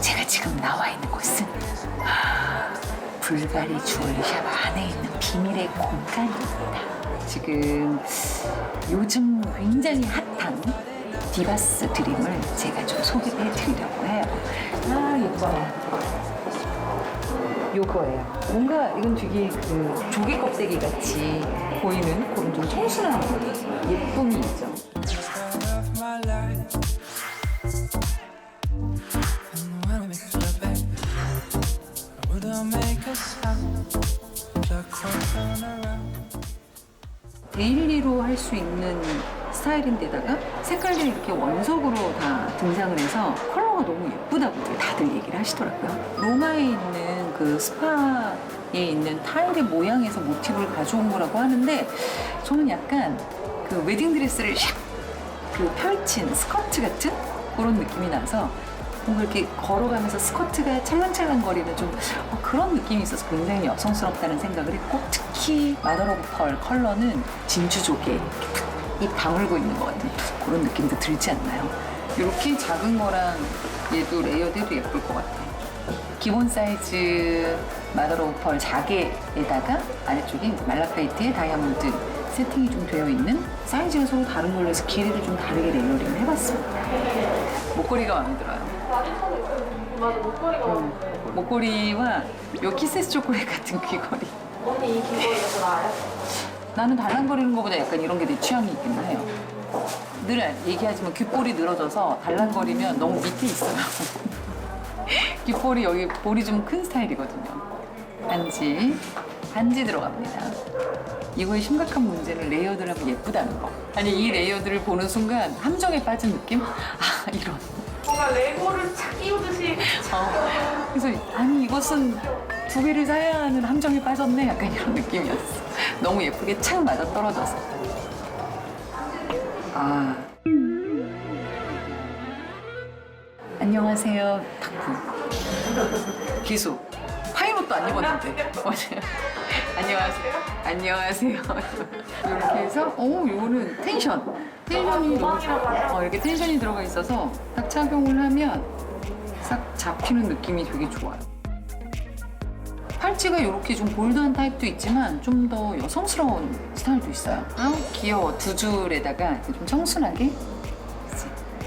지금 나와 있는 곳은 불가리 주얼리샵 안에 있는 비밀의 공간입니다. 지금 요즘 굉장히 핫한 디바스 드림을 제가 좀 소개해 드리려고 해요. 아, 예뻐요. 요거예요. 뭔가 이건 되게 그 조개 껍데기 같이 보이는 그런 좀 청순한 예쁨이 있죠. 데일리로 할 수 있는 스타일인데다가 색깔들이 이렇게 원석으로 다 등장을 해서 컬러가 너무 예쁘다고 다들 얘기를 하시더라고요. 로마에 있는 그 스파에 있는 타일의 모양에서 모티브를 가져온 거라고 하는데 저는 약간 그 웨딩드레스를 샥 그 펼친 스커트 같은 그런 느낌이 나서 뭔가 이렇게 걸어가면서 스커트가 찰랑찰랑 거리는 좀 어, 그런 느낌이 있어서 굉장히 여성스럽다는 생각을 했고 특히 마더 오브 펄 컬러는 진주조개 탁입 다물고 있는 것 같은 그런 느낌도 들지 않나요? 이렇게 작은 거랑 얘도 레이어드도 예쁠 것 같아요. 기본 사이즈 마더 오브 펄 자개에다가 아래쪽에 말라카이트의 다이아몬드 세팅이 좀 되어 있는 사이즈가 서로 다른 걸로 해서 길이를 좀 다르게 레이어링을 해봤습니다. 목걸이가 마음에 들어요. 맞아 목걸이가 음, 목걸이와 요 키세스 초콜릿 같은 귀걸이. 언니 이 귀걸이가 더 나아요? 나는 달랑거리는 것보다 약간 이런 게 내 취향이 있긴 해요. 늘 얘기하지만 귓볼이 늘어져서 달랑거리면 너무 밑에 있어요. 귓볼이 여기 볼이 좀 큰 스타일이거든요. 반지, 반지 들어갑니다. 이거의 심각한 문제는 레이어드를 하면 예쁘다는 거. 아니 이 레이어드를 보는 순간 함정에 빠진 느낌? 아 이런. 뭔가 레고를 착 끼우듯이. 어, 그래서 아니 이것은 두 개를 사야 하는 함정에 빠졌네. 약간 이런 느낌이었어. 너무 예쁘게 착 맞아 떨어져서. 아. 안녕하세요 탁구. 기수 파이롯도 안 입었는데 맞아요 안녕하세요 안녕하세요 이렇게 해서 오 요거는 텐션 텐션이 너무 좋아 어, 이렇게 텐션이 들어가 있어서 딱 착용을 하면 싹 잡히는 느낌이 되게 좋아요. 팔찌가 이렇게 좀 볼드한 타입도 있지만 좀 더 여성스러운 스타일도 있어요. 아 귀여워. 두 줄에다가 이렇게 좀 청순하게.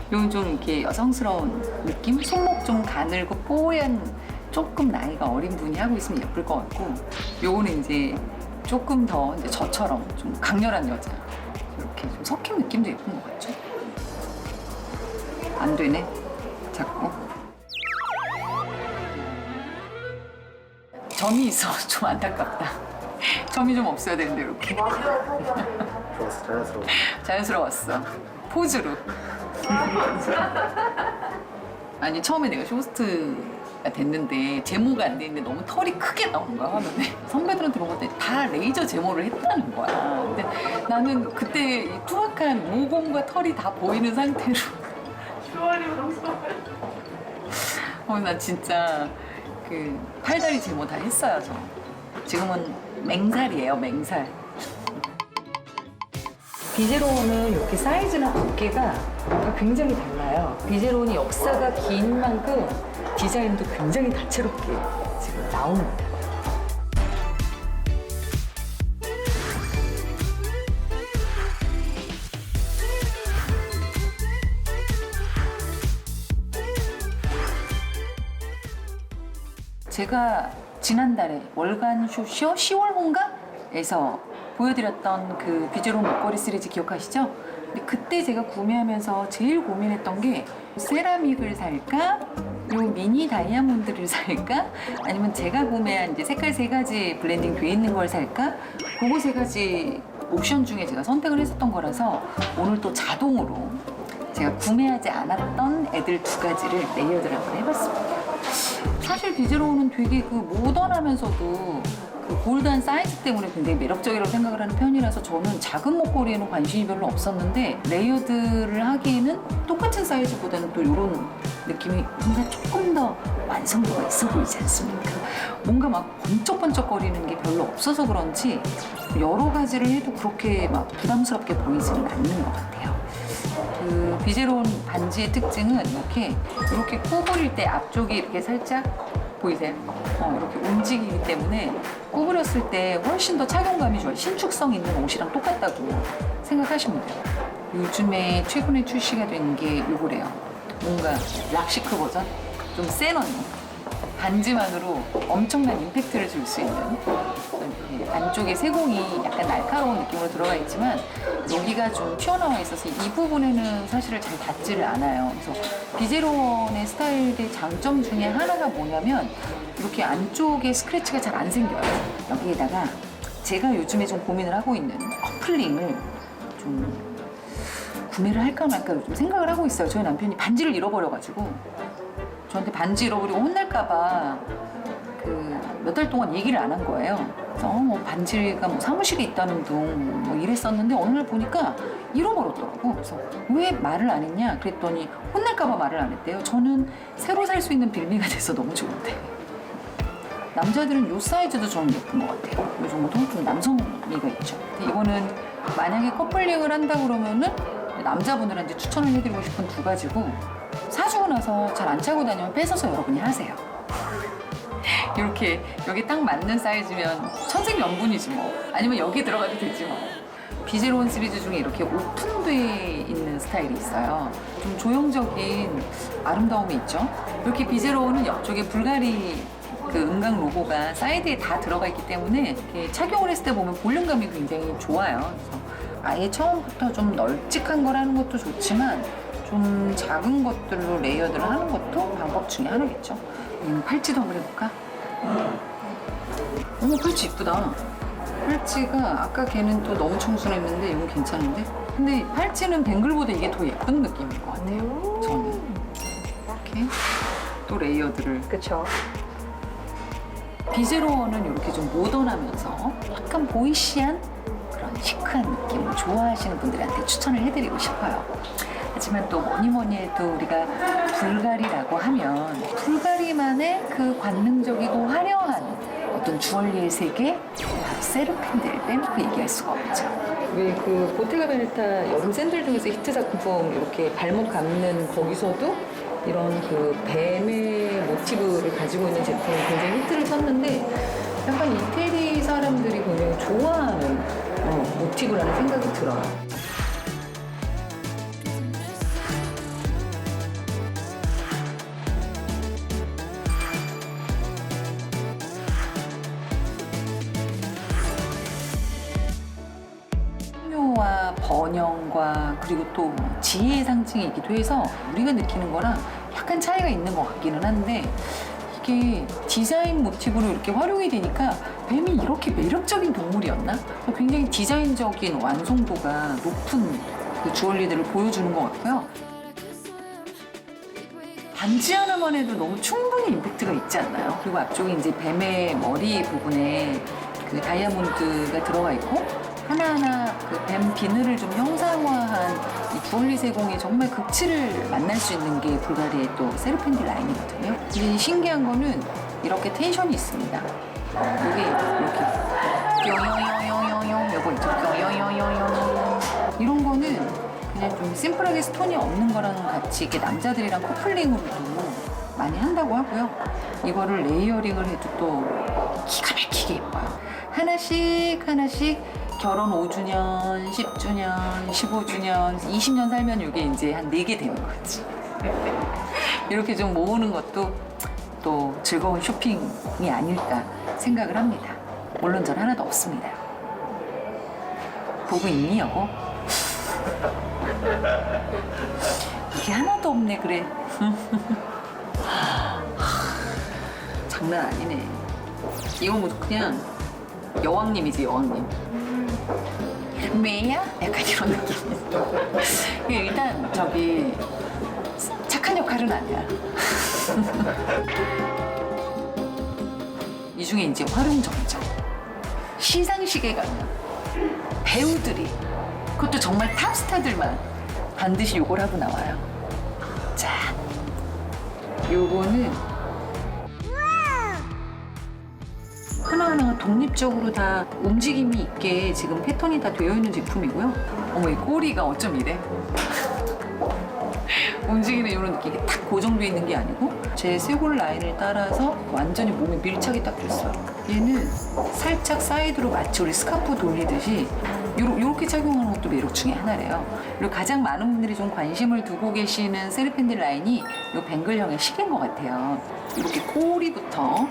이건 좀 이렇게 여성스러운 느낌? 손목 좀 가늘고 뽀얀 조금 나이가 어린 분이 하고 있으면 예쁠 것 같고 요거는 이제 조금 더 이제 저처럼 좀 강렬한 여자 이렇게 좀 섞인 느낌도 예쁜 것 같죠? 안 되네. 자꾸. 점이 있어서 좀 안타깝다. 점이 좀 없어야 되는데 이렇게 좋았어, 자연스러워. 자연스러웠어. 포즈로. 아니 처음에 내가 쇼스트가 됐는데 제모가 안돼 있는데 너무 털이 크게 나온 거야 화면에 선배들은 들어볼 때다 레이저 제모를 했다는 거야. 근데 나는 그때 이 투박한 모공과 털이 다 보이는 상태로 주얼이 무서워 어, 나 진짜 그 팔다리 제모 다 했어요, 저. 지금은 맹살이에요, 맹살. 비제로는 이렇게 사이즈나 두께가 굉장히 달라요. 비제로는 역사가 긴 만큼 디자인도 굉장히 다채롭게 지금 나옵니다. 제가 지난달에 월간 쇼쇼 10월호인가에서 보여드렸던 그 비제로 목걸이 시리즈 기억하시죠? 근데 그때 제가 구매하면서 제일 고민했던 게 세라믹을 살까? 요 미니 다이아몬드를 살까? 아니면 제가 구매한 이제 색깔 세 가지 블렌딩 돼 있는 걸 살까? 그거 세 가지 옵션 중에 제가 선택을 했었던 거라서 오늘 또 자동으로 제가 구매하지 않았던 애들 두 가지를 레이어드를 한번 해봤습니다. 사실 비제로우는 되게 그 모던하면서도 그 골드한 사이즈 때문에 굉장히 매력적이라고 생각을 하는 편이라서 저는 작은 목걸이에는 관심이 별로 없었는데 레이어드를 하기에는 똑같은 사이즈보다는 또 이런 느낌이 뭔가 조금 더 완성도가 있어 보이지 않습니까? 뭔가 막 번쩍번쩍거리는 게 별로 없어서 그런지 여러 가지를 해도 그렇게 막 부담스럽게 보이지는 않는 것 같아요. 그 비제론 반지의 특징은 이렇게 이렇게 구부릴 때 앞쪽이 이렇게 살짝 보이세요? 어, 이렇게 움직이기 때문에 구부렸을 때 훨씬 더 착용감이 좋아요. 신축성 있는 옷이랑 똑같다고 생각하시면 돼요. 요즘에 최근에 출시가 된 게 요거래요. 뭔가 락시크 버전? 좀 센 언니. 반지만으로 엄청난 임팩트를 줄 수 있는 안쪽에 세공이 약간 날카로운 느낌으로 들어가 있지만 여기가 좀 튀어나와 있어서 이 부분에는 사실을 잘 닿지를 않아요. 그래서 비제로원의 스타일의 장점 중에 하나가 뭐냐면 이렇게 안쪽에 스크래치가 잘 안 생겨요. 여기에다가 제가 요즘에 좀 고민을 하고 있는 커플링을 좀 구매를 할까 말까 요즘 생각을 하고 있어요. 저희 남편이 반지를 잃어버려가지고 저한테 반지 잃어버리고 혼날까봐 그 몇 달 동안 얘기를 안 한 거예요. 그래서 어, 뭐 반지가 뭐 사무실에 있다는 둥뭐 이랬었는데 어느 날 보니까 잃어버렸더라고. 그래서 왜 말을 안 했냐? 그랬더니 혼날까봐 말을 안 했대요. 저는 새로 살 수 있는 빌미가 돼서 너무 좋은데. 남자들은 이 사이즈도 좀 예쁜 것 같아요. 이 정도 좀 남성미가 있죠. 이거는 만약에 커플링을 한다 그러면은 남자분들한테 추천을 해드리고 싶은 두 가지고 사주고 나서 잘 안 차고 다니면 뺏어서 여러분이 하세요. 이렇게 여기 딱 맞는 사이즈면 천생연분이지 뭐. 아니면 여기 들어가도 되지 뭐. 비제로운 시리즈 중에 이렇게 오픈돼 있는 스타일이 있어요. 좀 조형적인 아름다움이 있죠. 이렇게 비제로운은 옆쪽에 불가리 그 은강 로고가 사이드에 다 들어가 있기 때문에 착용을 했을 때 보면 볼륨감이 굉장히 좋아요. 아예 처음부터 좀 널찍한 걸 하는 것도 좋지만 좀 작은 것들로 레이어드를 하는 것도 방법 중에 하나겠죠. 음, 팔찌도 한번 해볼까? 어머 팔찌 이쁘다. 팔찌가 아까 걔는 또 너무 청순했는데 이건 괜찮은데? 근데 팔찌는 뱅글보다 이게 더 예쁜 느낌인 것 같아요. 저는 이렇게 또 레이어드를 그쵸. 비제로원은 이렇게 좀 모던하면서 약간 보이시한 시크한 느낌을 좋아하시는 분들한테 추천을 해드리고 싶어요. 하지만 또 뭐니 뭐니 해도 우리가 불가리라고 하면 불가리만의 그 관능적이고 화려한 어떤 주얼리의 세계 바로 세르핀들 빼놓고 얘기할 수가 없죠. 왜 그 보테가 베네타 여름 샌들 중에서 히트 작품 이렇게 발목 감는 거기서도 이런 그 뱀의 모티브를 가지고 있는 제품이 굉장히 히트를 쳤는데 약간 이태리 사람들이 굉장히 좋아하는 어, 모티브라는 생각이 들어요. 풍요와 번영과 그리고 또 지혜의 상징이기도 해서 우리가 느끼는 거랑 약간 차이가 있는 것 같기는 한데 이게 디자인 모티브로 이렇게 활용이 되니까 뱀이 이렇게 매력적인 동물이었나? 굉장히 디자인적인 완성도가 높은 그 주얼리들을 보여주는 것 같고요. 반지 하나만 해도 너무 충분히 임팩트가 있지 않나요? 그리고 앞쪽에 이제 뱀의 머리 부분에 그 다이아몬드가 들어가 있고 하나하나 그 뱀 비늘을 좀 형상화한 이 주얼리 세공이 정말 극치를 만날 수 있는 게 불가리의 또 세르펜디 라인이거든요. 근데 신기한 거는 이렇게 텐션이 있습니다. 이게 이렇게 이런 거는 그냥 좀 심플하게 스톤이 없는 거랑 같이 이렇게 남자들이랑 커플링으로도 많이 한다고 하고요. 이거를 레이어링을 해도 또 기가 막히게 예뻐요. 하나씩 하나씩 결혼 5주년, 10주년, 15주년, 20년 살면 이게 이제 한 4개 되는 거지. 이렇게 좀 모으는 것도 또 즐거운 쇼핑이 아닐까 생각을 합니다. 물론 전 하나도 없습니다. 보고 있니 여보? 이게 하나도 없네 그래. 장난 아니네. 이거 뭐 그냥 여왕님이지 여왕님. 매야? 약간 이런 느낌. 일단 저기 역할은 아니야. 이 중에 이제 활용점이죠. 시상식에 가면 배우들이 그것도 정말 탑스타들만 반드시 요걸 하고 나와요. 자, 요거는 하나하나가 독립적으로 다 움직임이 있게 지금 패턴이 다 되어 있는 제품이고요. 어머, 이 꼬리가 어쩜 이래? 움직이는 이런 느낌이 딱 고정돼 있는 게 아니고 제 쇄골 라인을 따라서 완전히 몸에 밀착이 딱 됐어요. 얘는 살짝 사이드로 마치 우리 스카프 돌리듯이 요렇게 착용하는 것도 매력 중에 하나래요. 그리고 가장 많은 분들이 좀 관심을 두고 계시는 세르펜디 라인이 요 뱅글형의 시계인 것 같아요. 이렇게 꼬리부터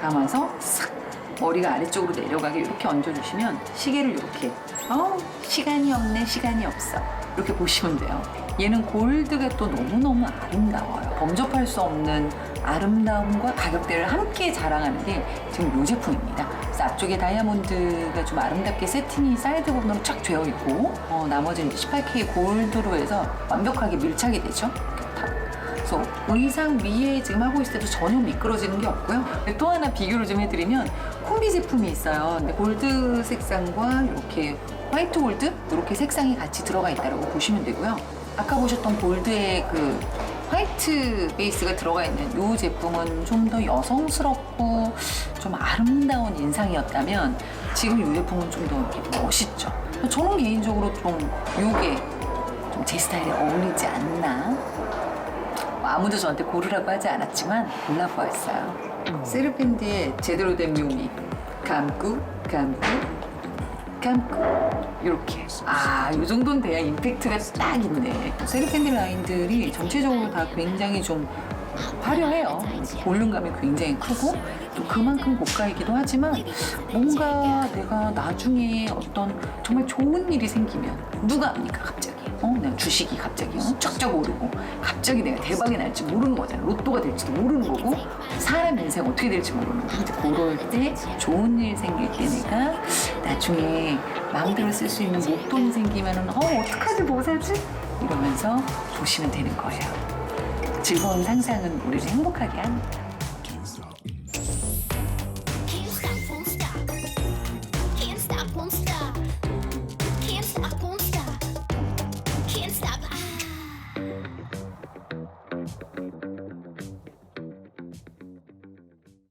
감아서 싹 머리가 아래쪽으로 내려가게 이렇게 얹어주시면 시계를 이렇게 어 시간이 없네 시간이 없어 이렇게 보시면 돼요 얘는 골드가 또 너무너무 아름다워요 범접할 수 없는 아름다움과 가격대를 함께 자랑하는 게 지금 이 제품입니다 앞쪽에 다이아몬드가 좀 아름답게 세팅이 사이드 부분으로 쫙 되어 있고 어, 나머지는 이제 18K 골드로 해서 완벽하게 밀착이 되죠 탁. 그래서 의상 위에 지금 하고 있을 때도 전혀 미끄러지는 게 없고요. 또 하나 비교를 좀 해드리면 콤비 제품이 있어요. 근데 골드 색상과 이렇게 화이트 골드 이렇게 색상이 같이 들어가 있다고 보시면 되고요. 아까 보셨던 골드의 그 화이트 베이스가 들어가 있는 이 제품은 좀 더 여성스럽고 좀 아름다운 인상이었다면 지금 이 제품은 좀 더 멋있죠. 저는 개인적으로 좀 이게 좀 제 스타일에 어울리지 않나 아무도 저한테 고르라고 하지 않았지만 골라보았어요. 세르펜디의 제대로 된 묘미. 감고, 감고, 감고. 이렇게. 아, 이 정도는 돼야 임팩트가 딱 있네. 세르펜디 라인들이 전체적으로 다 굉장히 좀 화려해요. 볼륨감이 굉장히 크고 또 그만큼 고가이기도 하지만 뭔가 내가 나중에 어떤 정말 좋은 일이 생기면 누가 압니까 갑자기? 어, 내가 주식이 갑자기 어? 쫙쫙 오르고 갑자기 내가 대박이 날지 모르는 거잖아. 로또가 될지도 모르는 거고 사람 인생 어떻게 될지 모르는 거고 이제 그럴 때 좋은 일 생길 때 내가 나중에 마음대로 쓸 수 있는 목돈이 생기면은 어 어떡하지 뭐 사지? 이러면서 보시면 되는 거예요. 즐거운 상상은 우리를 행복하게 합니다.